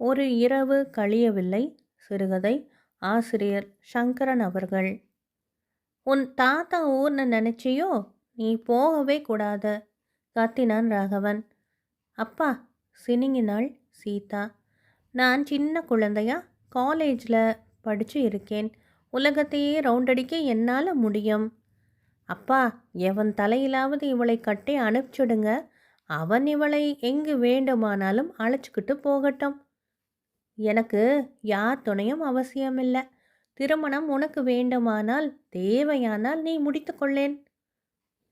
ஒரு இரவு கழியவில்லை சிறுகதை. ஆசிரியர் சங்கரன் அவர்கள். உன் தாத்தா ஊர்னு நினச்சியோ? நீ போகவே கூடாது கத்தினான் ராகவன். அப்பா சினிங்கினாள் சீதா. நான் சின்ன குழந்தையா? காலேஜில் படித்து இருக்கேன். உலகத்தையே ரவுண்டடிக்க என்னால் முடியும். அப்பா எவன் தலையிலாவது இவளை கட்டி அனுப்பிச்சுடுங்க. அவன் இவளை எங்கு வேண்டுமானாலும் அழைச்சிக்கிட்டு போகட்டும். எனக்கு யார் துணையும் அவசியமில்லை. திருமணம் உனக்கு வேண்டுமானால் தேவையானால் நீ முடித்து கொள்ளேன்.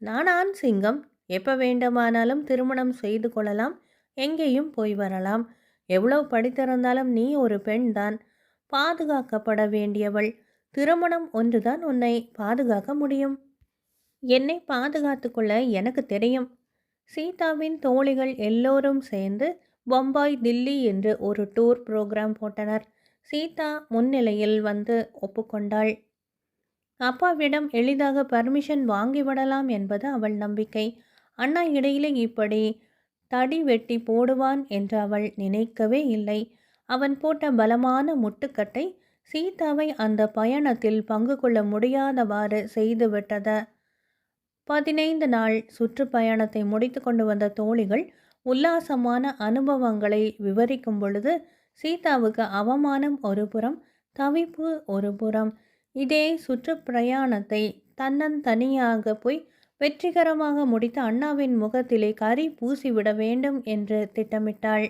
நான் ஆண் சிங்கம். எப்போ வேண்டுமானாலும் திருமணம் செய்து கொள்ளலாம். எங்கேயும் போய் வரலாம். எவ்வளவு படித்திருந்தாலும் நீ ஒரு பெண்தான். பாதுகாக்கப்பட வேண்டியவள். திருமணம் ஒன்றுதான் உன்னை பாதுகாக்க முடியும். என்னை பாதுகாத்து கொள்ள எனக்கு தெரியும். சீதாவின் தோழிகள் எல்லோரும் சேர்ந்து பம்பாய் தில்லி என்று ஒரு டூர் ப்ரோக்ராம் போட்டனர். சீதா முன்னிலையில் வந்து ஒப்புக்கொண்டாள். அப்பாவிடம் எளிதாக பர்மிஷன் வாங்கிவிடலாம் என்பது அவள் நம்பிக்கை. அண்ணா இடையிலே இப்படி தடி வெட்டி போடுவான் என்று அவள் நினைக்கவே இல்லை. அவன் போட்ட பலமான முட்டுக்கட்டை சீதாவை அந்த பயணத்தில் பங்கு கொள்ள முடியாதவாறு செய்துவிட்டத பதினைந்து நாள் சுற்றுப்பயணத்தை முடித்து கொண்டு வந்த தோழிகள் உல்லாசமான அனுபவங்களை விவரிக்கும் பொழுது சீதாவுக்கு அவமானம் ஒரு புறம் தவிப்பு ஒரு புறம். இதே சுற்றுப்பிரயாணத்தை தன்னந்தனியாக போய் வெற்றிகரமாக முடித்த அண்ணாவின் முகத்திலே கரி பூசிவிட வேண்டும் என்று திட்டமிட்டாள்.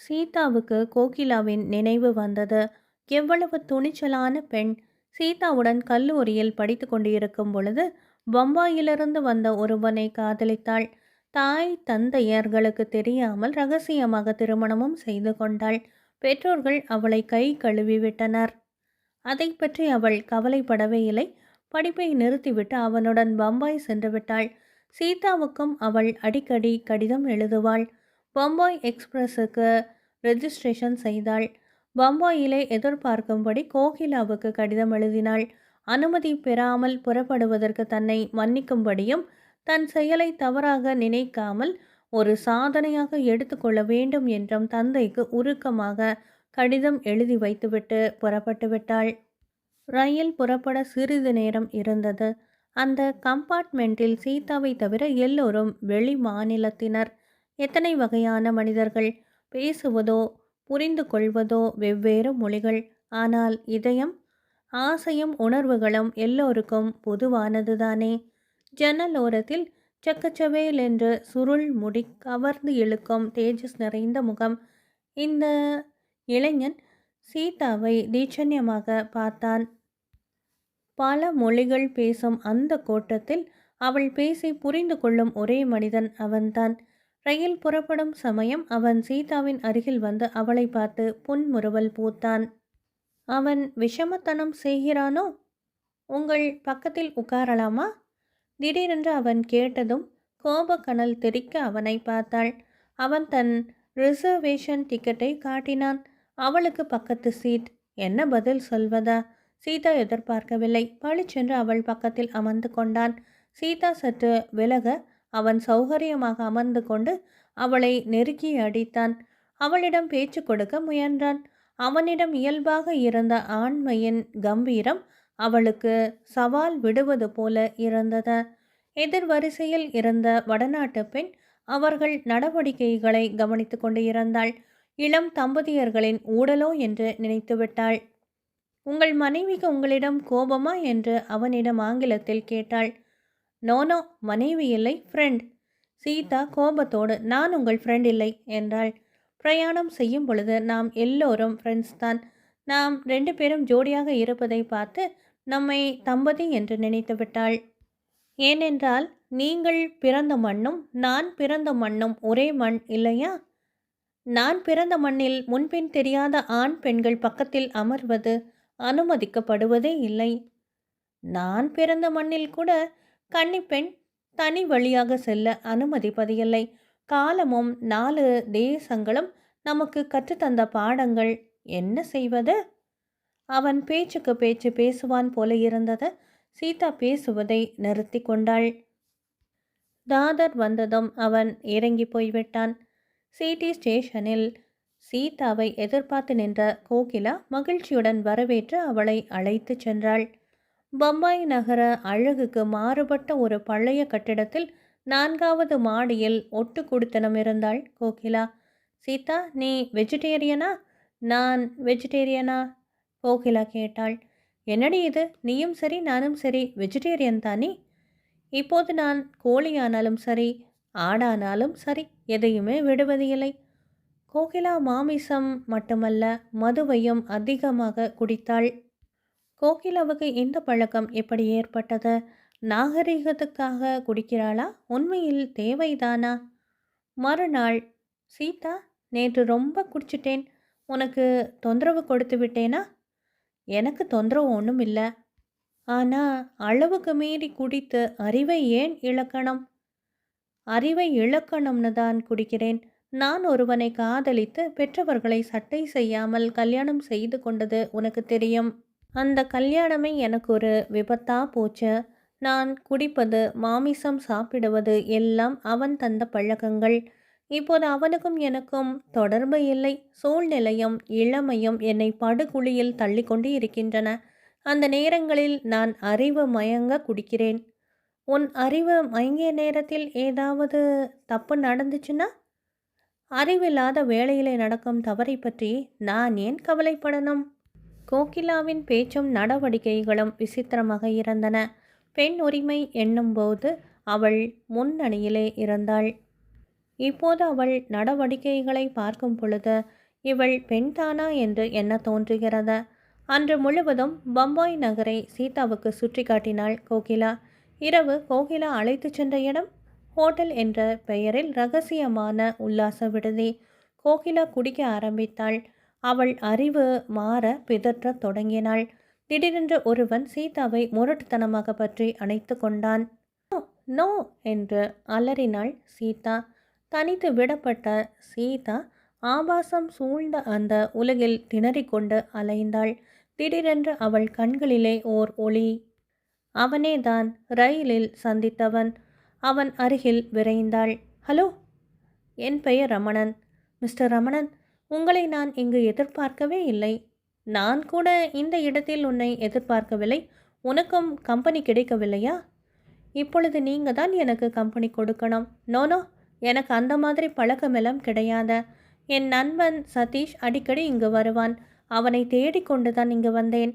சீதாவுக்கு கோகிலாவின் நினைவு வந்தது. எவ்வளவு துணிச்சலான பெண்! சீதாவுடன் கல்லூரியில் படித்து கொண்டிருக்கும் பொழுது பம்பாயிலிருந்து வந்த ஒருவனை காதலித்தாள். தாய் தந்தையர்களுக்கு தெரியாமல் ரகசியமாக திருமணமும் செய்து கொண்டாள். பெற்றோர்கள் அவளை கை கழுவி விட்டனர். அதை பற்றி அவள் கவலைப்படவே இல்லை. படிப்பை நிறுத்திவிட்டு அவனுடன் பம்பாய் சென்று விட்டாள். சீதாவுக்கும் அவள் அடிக்கடி கடிதம் எழுதுவாள். பம்பாய் எக்ஸ்பிரஸுக்கு ரெஜிஸ்ட்ரேஷன் செய்தாள். பம்பாயிலே எதிர்பார்க்கும்படி கோகிலாவுக்கு கடிதம் எழுதினாள். அனுமதி பெறாமல் புறப்படுவதற்கு தன்னை மன்னிக்கும்படியும் தன் செயலை தவறாக நினைக்காமல் ஒரு சாதனையாக எடுத்துக்கொள்ள வேண்டும் என்றும் தந்தைக்கு உருக்கமாக கடிதம் எழுதி வைத்துவிட்டு புறப்பட்டு விட்டாள். ரயில் புறப்பட சிறிது நேரம் இருந்தது. அந்த கம்பார்ட்மெண்ட்டில் சீதாவை தவிர எல்லோரும் வெளி மாநிலத்தினர். எத்தனை வகையான மனிதர்கள்? பேசுவதோ புரிந்து கொள்வதோ வெவ்வேறு மொழிகள். ஆனால் இதயம் ஆசையும் உணர்வுகளும் எல்லோருக்கும் பொதுவானதுதானே. ஜன்னல் ஓரத்தில் சக்கச்சவேல் என்று சுருள் முடி கவர்ந்து இழுக்கும் தேஜஸ் நிறைந்த முகம். இந்த இளைஞன் சீதாவை தீட்சண்யமாக பார்த்தான். பல மொழிகள் பேசும் அந்த கோட்டத்தில் அவள் பேசி புரிந்து கொள்ளும் ஒரே மனிதன் அவன்தான். ரயில் புறப்படும் சமயம் அவன் சீதாவின் அருகில் வந்து அவளை பார்த்து புன்முறுவல் பூத்தான். அவன் விஷமத்தனம் செய்கிறானோ? உங்கள் பக்கத்தில் உட்காரலாமா? திடீரென்று அவன் கேட்டதும் கோபக்கனல் தெரிக்க அவனை பார்த்தாள். அவன் தன் ரிசர்வேஷன் டிக்கெட்டை காட்டினான். அவளுக்கு பக்கத்து சீட். என்ன பதில் சொல்வதா? சீதா எதிர்பார்க்கவில்லை. பளிச்சென்று அவள் பக்கத்தில் அமர்ந்து கொண்டான். சீதா சற்று விலக அவன் சௌகரியமாக அமர்ந்து கொண்டு அவளை நெருக்கி அடித்தான். அவளிடம் பேச்சு கொடுக்க முயன்றான். அவனிடம் இயல்பாக இருந்த ஆண்மையின் கம்பீரம் அவளுக்கு சவால் விடுவது போல இருந்தது. எதிர் வரிசையில் இருந்த வடநாட்டு பெண் அவர்கள் நடவடிக்கைகளை கவனித்து கொண்டு இருந்தாள் இளம் தம்பதியர்களின் ஊடலோ என்று நினைத்துவிட்டாள் உங்கள் மனைவிக்கு உங்களிடம் கோபமா? என்று அவனிடம் ஆங்கிலத்தில் கேட்டாள். நோனோ மனைவி இல்லை ஃப்ரெண்ட் சீதா கோபத்தோடு நான் உங்கள் ஃப்ரெண்ட் இல்லை என்றாள். பிரயாணம் செய்யும் பொழுது நாம் எல்லோரும் ஃப்ரெண்ட்ஸ் தான். நாம் ரெண்டு பேரும் ஜோடியாக இருப்பதை பார்த்து நம்மை தம்பதி என்று நினைத்து விட்டாள். ஏனென்றால் நீங்கள் பிறந்த மண்ணும் நான் பிறந்த மண்ணும் ஒரே மண் இல்லையா? நான் பிறந்த மண்ணில் முன்பின் தெரியாத ஆண் பெண்கள் பக்கத்தில் அமர்வது அனுமதிக்கப்படுவதே இல்லை. நான் பிறந்த மண்ணில் கூட கன்னிப்பெண் தனி வழியாக செல்ல அனுமதிப்பதில்லை. காலமும் நாலு தேசங்களும் நமக்கு கற்றுத்தந்த பாடங்கள். என்ன செய்வது? அவன் பேச்சுக்கு பேச்சு பேசுவான் போல இருந்தது. சீதா பேசுவதை நிறுத்தி கொண்டாள். தாதர் வந்ததும் அவன் இறங்கி போய்விட்டான். சிடி ஸ்டேஷனில் சீதாவை எதிர்பார்த்து நின்ற கோகிலா மகிழ்ச்சியுடன் வரவேற்று அவளை அழைத்துச் சென்றாள். பம்பாய் நகர அழகுக்கு மாறுபட்ட ஒரு பழைய கட்டிடத்தில் நான்காவது மாடியில் ஒட்டு குடித்தனம் இருந்தாள் கோகிலா. சீதா நீ வெஜிடேரியனா நான் வெஜிடேரியனா கோகிலா கேட்டாள். என்னடி இது? நீயும் சரி நானும் சரி. வெஜிடேரியன் தானே? இப்போது நான் கோழியானாலும் சரி ஆடானாலும் சரி எதையுமே விடுவது இல்லை. கோகிலா மாமிசம் மட்டுமல்ல மதுவையும் அதிகமாக குடித்தாள். கோகிலாவுக்கு இந்த பழக்கம் எப்படி ஏற்பட்டது? நாகரிகத்துக்காக குடிக்கிறாளா? உண்மையில் தேவைதானா? மறுநாள் சீதா நேற்று ரொம்ப குடிச்சிட்டேன். உனக்கு தொந்தரவு கொடுத்து விட்டேனா? எனக்கு தொந்தரவு ஒன்றும் இல்லை. ஆனால் அளவுக்கு மீறி குடித்து அறிவை ஏன் இழக்கணும்? அறிவை இழக்கணும்னு தான் குடிக்கிறேன். நான் ஒருவனை காதலித்து பெற்றவர்களை சட்டை செய்யாமல் கல்யாணம் செய்து கொண்டது உனக்கு தெரியும். அந்த கல்யாணமே எனக்கு ஒரு விபத்தா போச்சு. நான் குடிப்பது மாமிசம் சாப்பிடுவது எல்லாம் அவன் தந்த பழக்கங்கள். இப்போது அவனுக்கும் எனக்கும் தொடர்பு இல்லை. சூழ்நிலையும் இளமையும் என்னை படுகுழியில் தள்ளி கொண்டு இருக்கின்றன. அந்த நேரங்களில் நான் அறிவு மயங்க குடிக்கிறேன். உன் அறிவு மயங்கிய நேரத்தில் ஏதாவது தப்பு நடந்துச்சுன்னா? அறிவில்லாத வேளையிலே நடக்கும் தவறை பற்றி நான் ஏன் கவலைப்படணும்? கோகிலாவின் பேச்சும் நடவடிக்கைகளும் விசித்திரமாக இருந்தன. பெண் உரிமை என்னும்போது அவள் முன்னணியிலே இருந்தாள். இப்போது அவள் நடவடிக்கைகளை பார்க்கும் பொழுது இவள் பெண்தானா என்று என்ன தோன்றுகிறது? அன்று முழுவதும் பம்பாய் நகரை சீதாவுக்கு சுற்றி காட்டினாள் கோகிலா. இரவு கோகிலா அழைத்து சென்ற இடம் ஹோட்டல் என்ற பெயரில் ரகசியமான உல்லாச விடுதி. கோகிலா குடிக்க ஆரம்பித்தாள். அவள் அறிவு மாற பிதற்றத் தொடங்கினாள். திடீரென்று ஒருவன் சீதாவை முரட்டுத்தனமாக பற்றி அணைத்து கொண்டான். நோ என்று அலறினாள் சீதா. தனித்து விடப்பட்ட சீதா ஆபாசம் சூழ்ந்த அந்த உலகில் திணறிக்கொண்டு அலைந்தாள். திடீரென்று அவள் கண்களிலே ஓர் ஒளி. அவனேதான் ரயிலில் சந்தித்தவன். அவன் அருகில் விரைந்தாள். ஹலோ! என் பெயர் ரமணன். மிஸ்டர் ரமணன் உங்களை நான் இங்கு எதிர்பார்க்கவே இல்லை. நான் கூட இந்த இடத்தில் உன்னை எதிர்பார்க்கவில்லை. உனக்கும் கம்பெனி கிடைக்கவில்லையா? இப்பொழுது நீங்கள் தான் எனக்கு கம்பெனி கொடுக்கணும். நோனோ எனக்கு அந்த மாதிரி பழக்கமெல்லாம் கிடையாத. என் நண்பன் சதீஷ் அடிக்கடி இங்கு வருவான். அவனை தேடிக்கொண்டு தான் இங்கு வந்தேன்.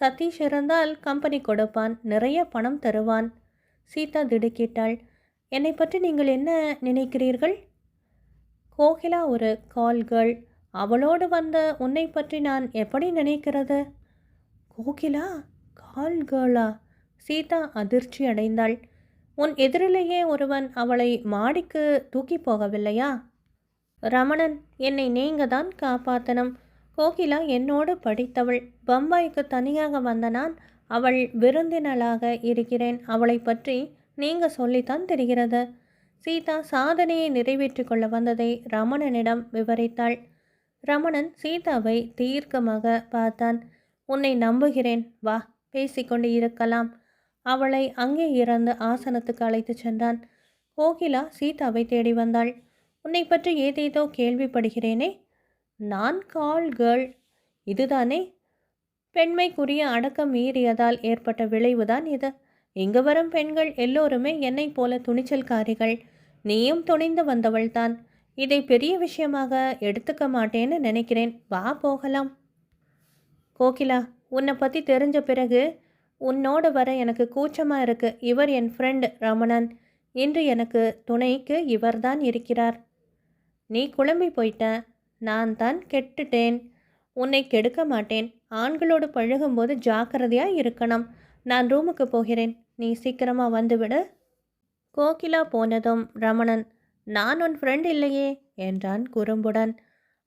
சதீஷ் இருந்தால் கம்பெனி கொடுப்பான். நிறைய பணம் தருவான். சீதா திடுக்கிட்டாள். என்னை பற்றி நீங்கள் என்ன நினைக்கிறீர்கள்? கோகிலா ஒரு கால்கள் அவளோடு வந்த உன்னை பற்றி நான் எப்படி நினைக்கிறது? கோகிலா கால் சீதா அதிர்ச்சி அடைந்தாள். உன் எதிரிலேயே ஒருவன் அவளை மாடிக்கு தூக்கி போகவில்லையா? ரமணன் என்னை நீங்க தான் காப்பாத்தணும். கோகிலா என்னோடு படித்தவள். பம்பாய்க்கு தனியாக வந்த நான் அவள் விருந்தினளாக இருக்கிறேன். அவளை பற்றி நீங்க சொல்லித்தான் தெரிகிறது. சீதா சாதனையை நிறைவேற்றி கொள்ள வந்ததை ரமணனிடம் விவரித்தாள். ரமணன் சீதாவை தீர்க்கமாக பார்த்தான். உன்னை நம்புகிறேன். வா பேசிக்கொண்டு இருக்கலாம். அவளை அங்கே இறந்து ஆசனத்துக்கு அழைத்துச் சென்றான். கோகிலா சீதாவை தேடி வந்தாள். உன்னை பற்றி ஏதேதோ கேள்விப்படுகிறேனே. நான் கால் கேர்ள் இதுதானே? பெண்மைக்குரிய அடக்கம் மீறியதால் ஏற்பட்ட விளைவுதான் இது. இங்கு வரும் பெண்கள் எல்லோருமே என்னைப் போல துணிச்சல்காரிகள். நீயும் துணிந்து வந்தவள்தான் இதை பெரிய விஷயமாக எடுத்துக்க மாட்டேன்னு நினைக்கிறேன். வா போகலாம். கோகிலா உன்னை பற்றி தெரிஞ்ச பிறகு உன்னோட வர எனக்கு கூச்சமாக இருக்கு. இவர் என் ஃப்ரெண்டு ரமணன். இன்று எனக்கு துணைக்கு இவர்தான் இருக்கிறார். நீ குழம்பி போயிட்ட. நான் தான் கெட்டுட்டேன். உன்னை கெடுக்க மாட்டேன். ஆண்களோடு பழகும்போது ஜாக்கிரதையாக இருக்கணும். நான் ரூமுக்கு போகிறேன். நீ சீக்கிரமாக வந்துவிடு. கோகிலா போனதும் ரமணன் நான் உன் ஃப்ரெண்ட் இல்லையே என்றான் குறும்புடன்.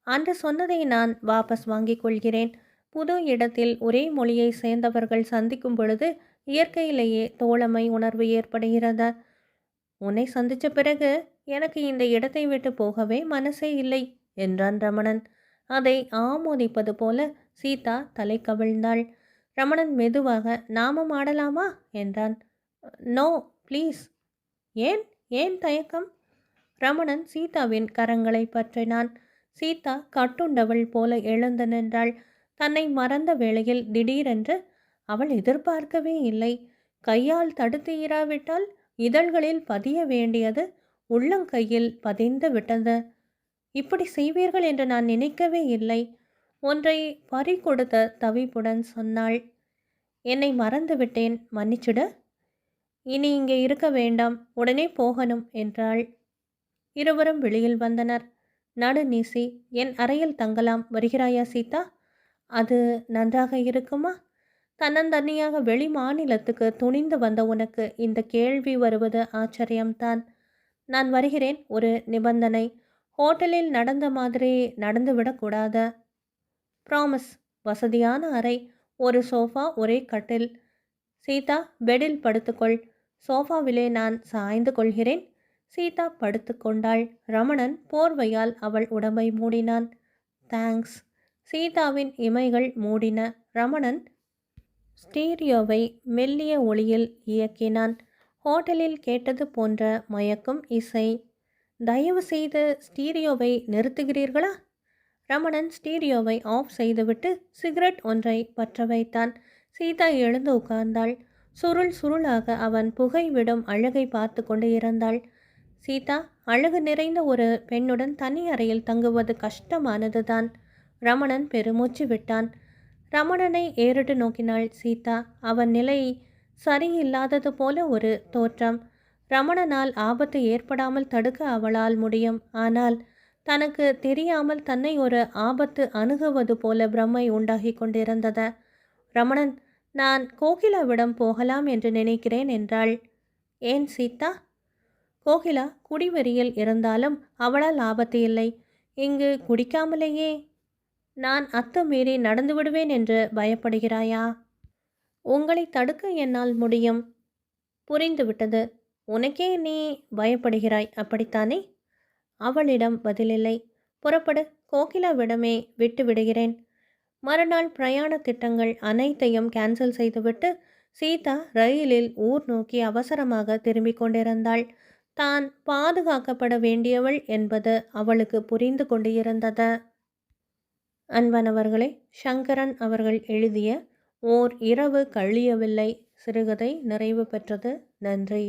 அன்று சொன்னதை நான் வாபஸ் வாங்கிக் கொள்கிறேன். புது இடத்தில் ஒரே மொழியை சேர்ந்தவர்கள் சந்திக்கும் பொழுது இயற்கையிலேயே தோழமை உணர்வு ஏற்படுகிறதா. உன்னை சந்தித்த பிறகு எனக்கு இந்த இடத்தை விட்டு போகவே மனசே இல்லை என்றான் ரமணன். அதை ஆமோதிப்பது போல சீதா தலை கவிழ்ந்தாள். ரமணன் மெதுவாக நாமம் ஆடலாமா? என்றான். No please. ஏன்? ஏன் தயக்கம்? ரமணன் சீதாவின் கரங்களை பற்றினான். சீதா கட்டுண்டவள் போல எழுந்து நின்றாள். தன்னை மறந்த வேளையில் திடீரென்று அவள் எதிர்பார்க்கவே இல்லை. கையால் தடுத்து இராவிட்டால் இதழ்களில் பதிய வேண்டியது உள்ளங்கையில் பதிந்து விட்டது. இப்படி செய்வீர்கள் என்று நான் நினைக்கவே இல்லை ஒன்றை பறி கொடுத்த தவிப்புடன் சொன்னாள். என்னை மறந்து விட்டேன் மன்னிச்சுடு. இனி இங்கே இருக்க வேண்டாம் உடனே போகணும் என்றாள். இருவரும் வெளியில் வந்தனர். நடு நீசி என் அறையில் தங்கலாம். வருகிறாயா சீதா? அது நன்றாக இருக்குமா? தன்னந்தனியாக வெளி மாநிலத்துக்கு துணிந்து வந்த உனக்கு இந்த கேள்வி வருவது ஆச்சரியம்தான். நான் வருகிறேன் ஒரு நிபந்தனை. ஹோட்டலில் நடந்த மாதிரி நடந்துவிடக்கூடாது ப்ராமிஸ் வசதியான அறை ஒரு சோஃபா ஒரே கட்டில். சீதா பெடில் படுத்துக்கொள். சோஃபாவிலே நான் சாய்ந்து கொள்கிறேன். சீதா படுத்துக்கொண்டாள் ரமணன் போர்வையால் அவள் உடம்பை மூடினான். தேங்க்ஸ் சீதாவின் இமைகள் மூடின ரமணன் ஸ்டீரியோவை மெல்லிய ஒளியில் இயக்கினான். ஹோட்டலில் கேட்டது போன்ற மயக்கும் இசை. தயவு செய்து ஸ்டீரியோவை நிறுத்துகிறீர்களா? ரமணன் ஸ்டீரியோவை ஆஃப் செய்துவிட்டு சிகரெட் ஒன்றை பற்ற வைத்தான். சீதா எழுந்து உட்கார்ந்தாள். சுருள் சுருளாக அவன் புகை விடும் அழகை பார்த்து கொண்டு இருந்தாள் சீதா அழகு நிறைந்த ஒரு பெண்ணுடன் தனி அறையில் தங்குவது கஷ்டமானதுதான். ரமணன் பெருமூச்சு விட்டான். ரமணனை ஏறிட்டு நோக்கினாள் சீதா. அவன் நிலை சரியில்லாதது போல ஒரு தோற்றம். ரமணனால் ஆபத்து ஏற்படாமல் தடுக்க அவளால் முடியும். ஆனால் தனக்கு தெரியாமல் தன்னை ஒரு ஆபத்து அணுகுவது போல பிரம்மை உண்டாகி கொண்டிருந்தது. ரமணன் நான் கோகிலாவிடம் போகலாம் என்று நினைக்கிறேன் என்றாள். ஏன் சீதா? கோகிலா குடிவெறியில் இருந்தாலும் அவளால் ஆபத்து இல்லை. இங்கு குடிக்காமலேயே நான் அத்துமீறி நடந்து விடுவேன் என்று பயப்படுகிறாயா? உங்களை தடுக்க என்னால் முடியும். புரிந்துவிட்டது. உனக்கே நீ பயப்படுகிறாய் அப்படித்தானே? அவளிடம் பதிலில்லை. புறப்படு. கோகிலாவிடமே விட்டு விடுகிறேன் மறுநாள் பிரயாண திட்டங்கள் அனைத்தையும் கேன்சல் செய்துவிட்டு சீதா ரயிலில் ஊர் நோக்கி அவசரமாக திரும்பிக் கொண்டிருந்தாள். தான் பாதுகாக்கப்பட வேண்டியவள் என்பது அவளுக்கு புரிந்து கொண்டு இருந்தது அன்பானவர்களே சங்கரன் அவர்கள் எழுதிய ஓர் இரவு கழியவில்லை சிறுகதை நிறைவு பெற்றது. நன்றி.